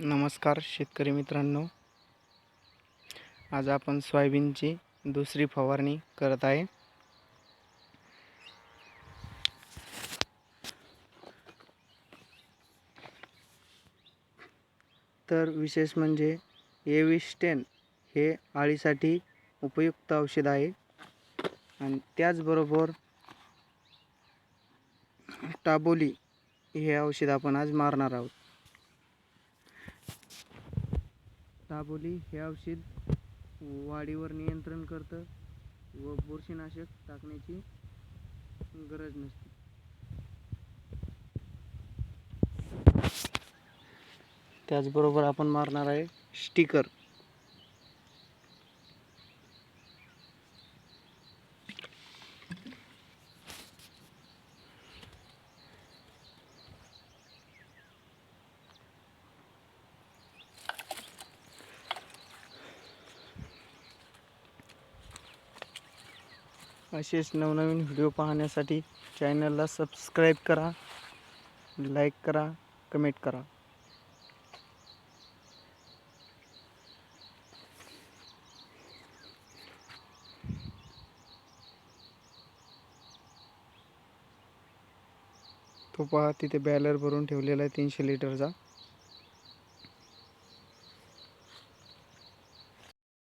नमस्कार शेतकरी मित्रांनो. आज आपण सोयाबीनची दुसरी फवारणी करत आहे. तर विशेष म्हणजे एविस्टेन हे आळीसाठी उपयुक्त औषध आहे. आणि त्याचबरोबर टाबोली हे औषध आपण आज मारणार आहोत. दाबोली हे औषध वाढीवर नियंत्रण करतं व बुरशीनाशक टाकण्याची गरज नसते. त्याचबरोबर आपण मारणार आहे स्टिकर. असेच नवनवीन व्हिडिओ पाहण्यासाठी चॅनलला सबस्क्राईब करा लाईक करा कमेंट करा. तो पहा तिथे बॅलर भरून ठेवलेला आहे तीनशे लिटरचा.